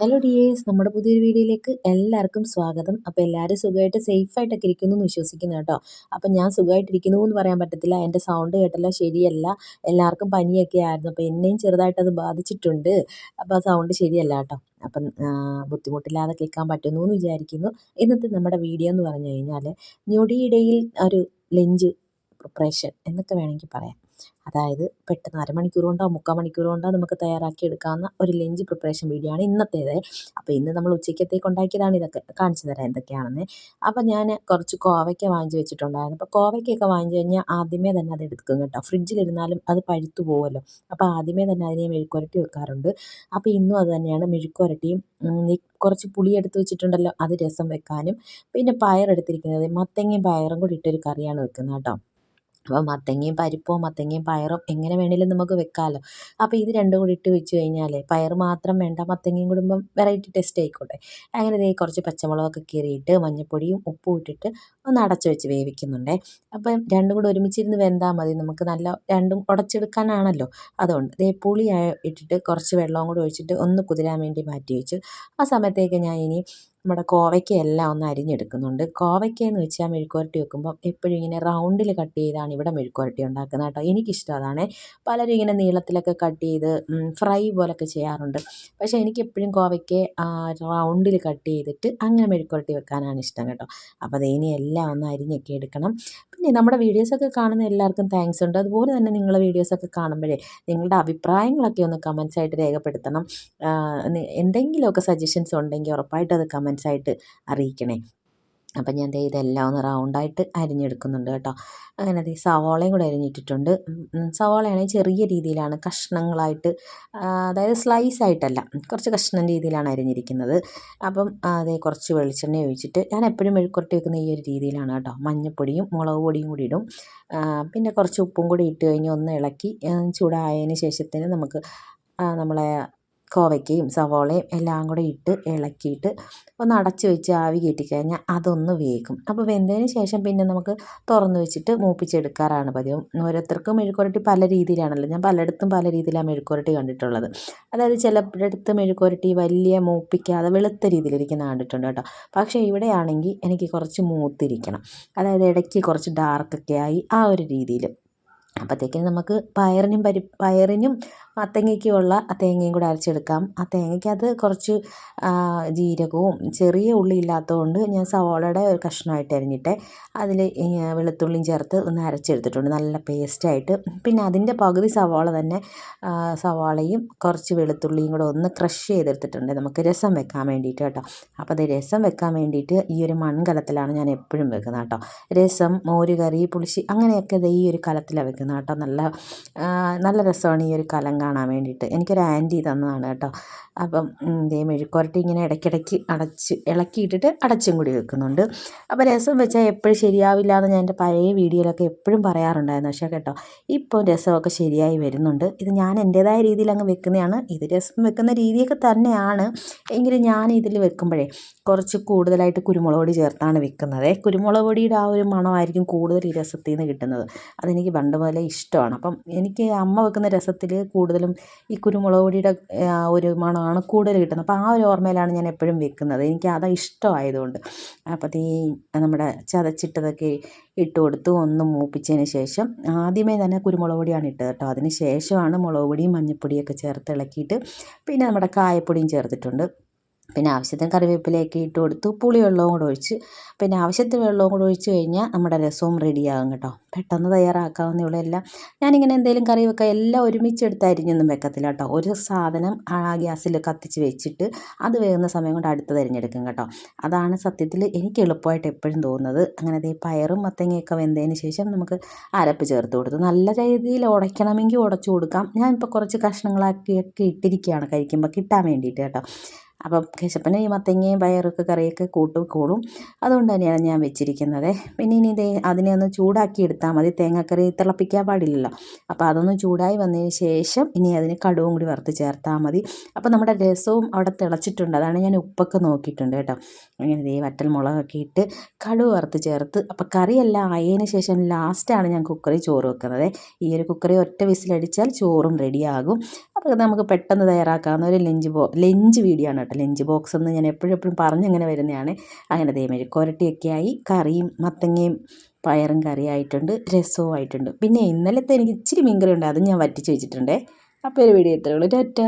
Hello dears നമ്മുടെ പുതിയൊരു വീഡിയോയിലേക്ക് എല്ലാവർക്കും സ്വാഗതം. അപ്പോൾ എല്ലാവരും സുഖമായിട്ട് സേഫായിട്ടൊക്കെ ഇരിക്കുന്നു എന്ന് വിശ്വസിക്കുന്നു കേട്ടോ. അപ്പോൾ ഞാൻ സുഖമായിട്ടിരിക്കുന്നു എന്ന് പറയാൻ പറ്റത്തില്ല. എന്റെ സൗണ്ട് കേട്ടല്ല ശരിയല്ല. എല്ലാവർക്കും പനിയൊക്കെ ആയിരുന്നു. അപ്പോൾ എന്നെയും ചെറുതായിട്ട് അത് ബാധിച്ചിട്ടുണ്ട്. അപ്പോൾ ആ സൗണ്ട് ശരിയല്ല കേട്ടോ. അപ്പം ബുദ്ധിമുട്ടില്ലാതെ കേൾക്കാൻ പറ്റുന്നു എന്ന് വിചാരിക്കുന്നു. ഇന്നത്തെ നമ്മുടെ വീഡിയോ എന്ന് പറഞ്ഞു കഴിഞ്ഞാൽ ഞൊടിയിടയിൽ ഒരു ലഞ്ച് പ്രിപ്പറേഷൻ എന്നൊക്കെ വേണമെങ്കിൽ പറയാം. അതായത് പെട്ടെന്ന് അരമണിക്കൂർ കൊണ്ടോ മുക്കാൽ മണിക്കൂർ കൊണ്ടോ നമുക്ക് തയ്യാറാക്കി എടുക്കാവുന്ന ഒരു ലഞ്ച് പ്രിപ്പറേഷൻ വീഡിയോ ആണ് ഇന്നത്തേത്. അപ്പോൾ ഇന്ന് നമ്മൾ ഉച്ചയ്ക്കത്തേക്ക് ഉണ്ടാക്കിയതാണ് ഇതൊക്കെ. കാണിച്ചു തരാം എന്തൊക്കെയാണെന്ന്. അപ്പോൾ ഞാൻ കുറച്ച് കോവയ്ക്ക വാങ്ങിച്ച് വെച്ചിട്ടുണ്ടായിരുന്നു. അപ്പോൾ കോവയ്ക്കൊക്കെ വാങ്ങിച്ചു കഴിഞ്ഞാൽ ആദ്യമേ തന്നെ അത് എടുക്കും കേട്ടോ. ഫ്രിഡ്ജിലിരുന്നാലും അത് പഴുത്തു പോകുമല്ലോ അപ്പോൾ ആദ്യമേ തന്നെ അതിനെ മെഴുക്കുരട്ടി വെക്കാറുണ്ട്. അപ്പോൾ ഇന്നും അത് തന്നെയാണ് മെഴുക്കുരട്ടിയും കുറച്ച് പുളി എടുത്ത് വെച്ചിട്ടുണ്ടല്ലോ അത് രസം വെക്കാനും. പിന്നെ പയറെടുത്തിരിക്കുന്നത് മത്തങ്ങയും പയറും കൂടി ഇട്ടൊരു കറിയാണ് വെക്കുന്നത് കേട്ടോ. അപ്പോൾ മത്തങ്ങയും പരിപ്പോ മത്തങ്ങയും പയറും എങ്ങനെ വേണമെങ്കിലും നമുക്ക് വെക്കാമല്ലോ അപ്പോൾ ഇത് രണ്ടും കൂടി ഇട്ട് വെച്ച് കഴിഞ്ഞാൽ പയർ മാത്രം വേണ്ട മത്തങ്ങയും കൂടുമ്പം വെറൈറ്റി ടേസ്റ്റ് ആയിക്കോട്ടെ. അങ്ങനെ ദേ കുറച്ച് പച്ചമുളകൊക്കെ കീറിയിട്ട് മഞ്ഞൾപ്പൊടിയും ഉപ്പും ഇട്ടിട്ട് ഒന്ന് അടച്ച് വെച്ച് വേവിക്കുന്നുണ്ടേ. അപ്പം രണ്ടും കൂടി ഒരുമിച്ചിരുന്ന് വെന്താൽ മതി. നമുക്ക് നല്ല രണ്ടും ഉടച്ചെടുക്കാനാണല്ലോ. അതുകൊണ്ട് ദേ പുളി ഇട്ടിട്ട് കുറച്ച് വെള്ളവും കൂടി ഒഴിച്ചിട്ട് ഒന്ന് കുതിരാൻ വേണ്ടി മാറ്റി വെച്ചു. ആ സമയത്തേക്ക് ഞാൻ ഇനി നമ്മുടെ കോവയ്ക്കയെല്ലാം ഒന്ന് അരിഞ്ഞെടുക്കുന്നുണ്ട്. കോവയ്ക്കയെന്ന് വെച്ചാൽ മെഴുക്കുവരട്ടി വെക്കുമ്പോൾ എപ്പോഴും ഇങ്ങനെ റൗണ്ടിൽ കട്ട് ചെയ്താണ് ഇവിടെ മെഴുക്കുവരട്ടി ഉണ്ടാക്കുന്നത് കേട്ടോ. എനിക്കിഷ്ടം അതാണ്. പലരും ഇങ്ങനെ നീളത്തിലൊക്കെ കട്ട് ചെയ്ത് ഫ്രൈ പോലൊക്കെ ചെയ്യാറുണ്ട്. പക്ഷേ എനിക്ക് എപ്പോഴും കോവയ്ക്ക റൗണ്ടിൽ കട്ട് ചെയ്തിട്ട് അങ്ങനെ മെഴുക്കുവരട്ടി വെക്കാനാണ് ഇഷ്ടം കേട്ടോ. അപ്പോൾ അത് ഇനി എല്ലാം ഒന്ന് അരിഞ്ഞൊക്കെ എടുക്കണം. പിന്നെ നമ്മുടെ വീഡിയോസൊക്കെ കാണുന്ന എല്ലാവർക്കും താങ്ക്സ് ഉണ്ട്. അതുപോലെ തന്നെ നിങ്ങളുടെ വീഡിയോസൊക്കെ കാണുമ്പോഴേ നിങ്ങളുടെ അഭിപ്രായങ്ങളൊക്കെ ഒന്ന് കമൻസ് ആയിട്ട് രേഖപ്പെടുത്തണം. എന്തെങ്കിലുമൊക്കെ സജഷൻസ് ഉണ്ടെങ്കിൽ ഉറപ്പായിട്ടും അത് കമൻസ് ആയിട്ട് അറിയിക്കണേ. അപ്പം ഞാൻ ദേ ഇതെല്ലാം ഒന്ന് റൗണ്ടായിട്ട് അരിഞ്ഞെടുക്കുന്നുണ്ട് കേട്ടോ. അങ്ങനെ ദേ സവാളയും കൂടെ അരിഞ്ഞിട്ടിട്ടുണ്ട്. സവാളയാണെങ്കിൽ ചെറിയ രീതിയിലാണ് കഷ്ണങ്ങളായിട്ട് അതായത് സ്ലൈസ് ആയിട്ടല്ല കുറച്ച് കഷ്ണം രീതിയിലാണ് അരിഞ്ഞിരിക്കുന്നത്. അപ്പം അതേ കുറച്ച് വെളിച്ചെണ്ണ ഒഴിച്ചിട്ട് ഞാൻ എപ്പോഴും മെഴുക്കുരട്ടി വെക്കുന്ന ഈ ഒരു രീതിയിലാണ് കേട്ടോ. മഞ്ഞൾപ്പൊടിയും മുളക് പൊടിയും കൂടി ഇടും. പിന്നെ കുറച്ച് ഉപ്പും കൂടി ഇട്ട് കഴിഞ്ഞ് ഒന്ന് ഇളക്കി ചൂടായതിന് ശേഷത്തിന് നമുക്ക് നമ്മളെ കോവയ്ക്കയും സവോളയും എല്ലാം കൂടെ ഇട്ട് ഇളക്കിയിട്ട് ഒന്ന് അടച്ച് വെച്ച് ആവി കയറ്റിക്കഴിഞ്ഞാൽ അതൊന്ന് വേകും. അപ്പോൾ വെന്തതിന് ശേഷം പിന്നെ നമുക്ക് തുറന്ന് വെച്ചിട്ട് മൂപ്പിച്ചെടുക്കാറാണ് പതിവ്. ഓരോരുത്തർക്കും മെഴുക്കുരട്ടി പല രീതിയിലാണല്ലോ. ഞാൻ പലയിടത്തും പല രീതിയിലാണ് മെഴുക്കുരട്ടി കണ്ടിട്ടുള്ളത്. അതായത് ചിലയിടത്ത് മെഴുക്കുരട്ടി വലിയ മൂപ്പിക്കാതെ വെളുത്ത രീതിയിലിരിക്കുന്ന കണ്ടിട്ടുണ്ട് കേട്ടോ. പക്ഷേ ഇവിടെയാണെങ്കിൽ എനിക്ക് കുറച്ച് മൂത്തിരിക്കണം. അതായത് ഇടയ്ക്ക് കുറച്ച് ഡാർക്കൊക്കെ ആയി ആ ഒരു രീതിയിൽ അപ്പോഴത്തേക്കിനും നമുക്ക് പയറിനും പരി പയറിനും തേങ്ങയ്ക്കുമുള്ള തേങ്ങയും കൂടെ അരച്ചെടുക്കാം. ആ തേങ്ങയ്ക്കകത്ത് കുറച്ച് ജീരകവും ചെറിയ ഉള്ളി ഇല്ലാത്തതുകൊണ്ട് ഞാൻ സവാളയുടെ ഒരു കഷ്ണമായിട്ട് അരിഞ്ഞിട്ട് അതിൽ വെളുത്തുള്ളിയും ചേർത്ത് ഒന്ന് അരച്ചെടുത്തിട്ടുണ്ട്. നല്ല പേസ്റ്റായിട്ട്. പിന്നെ അതിന്റെ പകുതി സവാള തന്നെ സവാളയും കുറച്ച് വെളുത്തുള്ളിയും കൂടെ ഒന്ന് ക്രഷ് ചെയ്തെടുത്തിട്ടുണ്ട്. നമുക്ക് രസം വെക്കാൻ വേണ്ടിയിട്ട് കേട്ടോ. അപ്പോൾ അത് രസം വെക്കാൻ വേണ്ടിയിട്ട് ഈ ഒരു മൺകലത്തിലാണ് ഞാൻ എപ്പോഴും വെക്കുന്നത് കേട്ടോ. രസം മോരുകറി പുളിശ്ശി അങ്ങനെയൊക്കെ ഇത് ഈ ഒരു കലത്തിലാണ് വെക്കുന്നത്. കേട്ടോ. നല്ല നല്ല രസമാണ് ഈ ഒരു കലം കാണാൻ വേണ്ടിയിട്ട്. എനിക്കൊരു ആന്റി തന്നതാണ് കേട്ടോ. അപ്പം ഇതേ മെഴുക്കുരട്ടി ഇങ്ങനെ ഇടയ്ക്കിടയ്ക്ക് അടച്ച് ഇളക്കിയിട്ടിട്ട് അടച്ചും കൂടി വെക്കുന്നുണ്ട്. അപ്പോൾ രസം വെച്ചാൽ എപ്പോഴും ശരിയാവില്ല എന്ന് ഞാൻ എന്റെ പഴയ വീഡിയോയിലൊക്കെ എപ്പോഴും പറയാറുണ്ടായിരുന്നു. പക്ഷേ കേട്ടോ ഇപ്പോൾ രസമൊക്കെ ശരിയായി വരുന്നുണ്ട്. ഇത് ഞാൻ എന്റേതായ രീതിയിൽ അങ്ങ് വെക്കുന്നതാണ്. ഇത് രസം വെക്കുന്ന രീതിയൊക്കെ തന്നെയാണ്. എങ്കിലും ഞാൻ ഇതിൽ വെക്കുമ്പോഴേ കുറച്ച് കൂടുതലായിട്ട് കുരുമുളക് പൊടി ചേർത്താണ് വെക്കുന്നത്. കുരുമുളക് പൊടിയുടെ ആ ഒരു മണമായിരിക്കും കൂടുതൽ ഈ രസത്തിൽ നിന്ന് കിട്ടുന്നത്. അതെനിക്ക് പണ്ട് മുതലേ ഇഷ്ടമാണ്. അപ്പം എനിക്ക് അമ്മ വെക്കുന്ന രസത്തിൽ കൂടുതലും ഈ കുരുമുളക് പൊടിയുടെ ഒരു മണമാണ് കൂടുതൽ കിട്ടുന്നത്. അപ്പം ആ ഒരു ഓർമ്മയിലാണ് ഞാൻ എപ്പോഴും വെക്കുന്നത്. എനിക്ക് അത് ഇഷ്ടമായതുകൊണ്ട്. അപ്പോൾ ഈ നമ്മുടെ ചതച്ചിട്ടതൊക്കെ ഇട്ട് കൊടുത്ത് ഒന്ന് മൂപ്പിച്ചതിന് ശേഷം ആദ്യമേ തന്നെ കുരുമുളക് പൊടിയാണ് ഇട്ടത് കേട്ടോ. അതിന് ശേഷമാണ് മുളക് പൊടിയും മഞ്ഞൾപ്പൊടിയൊക്കെ ചേർത്ത് ഇളക്കിയിട്ട് പിന്നെ നമ്മുടെ കായപ്പൊടിയും ചേർത്തിട്ടുണ്ട്. പിന്നെ ആവശ്യത്തിന് കറിവേപ്പിലയൊക്കെ ഇട്ട് കൊടുത്തു പുളിവെള്ളവും കൂടെ ഒഴിച്ച്. പിന്നെ ആവശ്യത്തിന് വെള്ളവും കൂടെ ഒഴിച്ച് കഴിഞ്ഞാൽ നമ്മുടെ രസവും റെഡിയാകും കേട്ടോ. പെട്ടെന്ന് തയ്യാറാക്കാവുന്നേ ഉള്ളൂ എല്ലാം. ഞാനിങ്ങനെ എന്തെങ്കിലും കറി വെക്കാം എല്ലാം ഒരുമിച്ചെടുത്ത് അരിഞ്ഞൊന്നും വെക്കത്തില്ല കേട്ടോ. ഒരു സാധനം ആ ഗ്യാസിൽ കത്തിച്ച് വെച്ചിട്ട് അത് വേകുന്ന സമയം കൊണ്ട് അടുത്തത് അരിഞ്ഞെടുക്കും കേട്ടോ. അതാണ് സത്യത്തിൽ എനിക്ക് എളുപ്പമായിട്ട് എപ്പോഴും തോന്നുന്നത്. അങ്ങനെ ദേ പയറും മത്തങ്ങയൊക്കെ വെന്തതിന് ശേഷം നമുക്ക് അരപ്പ് ചേർത്ത് കൊടുത്തു. നല്ല രീതിയിൽ ഉടയ്ക്കണമെങ്കിൽ ഉടച്ചു കൊടുക്കാം. ഞാനിപ്പോൾ കുറച്ച് കഷ്ണങ്ങളാക്കിയൊക്കെ ഇട്ടിരിക്കുകയാണ് കഴിക്കുമ്പോൾ കിട്ടാൻ വേണ്ടിയിട്ട് കേട്ടോ. അപ്പം കേശപ്പന് ഈ മത്തങ്ങയും പയറൊക്കെ കറിയൊക്കെ കൂട്ടും കൂടും. അതുകൊണ്ട് തന്നെയാണ് ഞാൻ വെച്ചിരിക്കുന്നത്. പിന്നെ ഇനി ഇതേ അതിനെ ഒന്ന് ചൂടാക്കി എടുത്താൽ മതി. തേങ്ങാക്കറി തിളപ്പിക്കാൻ പാടില്ലല്ലോ. അപ്പോൾ അതൊന്ന് ചൂടായി വന്നതിന് ശേഷം ഇനി അതിന് കടുവും കൂടി വറുത്ത് ചേർത്താൽ മതി. അപ്പോൾ നമ്മുടെ രസവും അവിടെ തിളച്ചിട്ടുണ്ട്. അതാണ് ഞാൻ ഉപ്പൊക്കെ നോക്കിയിട്ടുണ്ട് കേട്ടോ. അങ്ങനെ ദേ വറ്റൽ മുളകൊക്കെ ഇട്ട് കടുവ് വറുത്ത് ചേർത്ത്. അപ്പോൾ കറിയെല്ലാം ആയതിന് ശേഷം ലാസ്റ്റാണ് ഞാൻ കുക്കറിൽ ചോറ് വെക്കുന്നത്. ഈ ഒരു കുക്കറി ഒറ്റ വിസിലടിച്ചാൽ ചോറും റെഡിയാകും അപ്പോൾ നമുക്ക് പെട്ടെന്ന് തയ്യാറാക്കാവുന്ന ഒരു ലഞ്ച് പോ ലഞ്ച് വീഡിയോ ആണ് ലഞ്ച് ബോക്സ് എന്ന് ഞാൻ എപ്പോഴും എപ്പോഴും പറഞ്ഞങ്ങനെ വരുന്നതാണ്. അങ്ങനെ മെഴുക്കുരട്ടിയൊക്കെ ആയി കറിയും മത്തങ്ങയും പയറും കറിയായിട്ടുണ്ട് രസവും ആയിട്ടുണ്ട് പിന്നെ ഇന്നലത്തെ എനിക്ക് ഇച്ചിരി മീൻകറി ഉണ്ട് അതും ഞാൻ വറ്റിച്ച് വെച്ചിട്ടുണ്ട്. അപ്പോൾ ഒരു വീഡിയോ ഇത്രയേ ഉള്ളൂ. ടാറ്റ.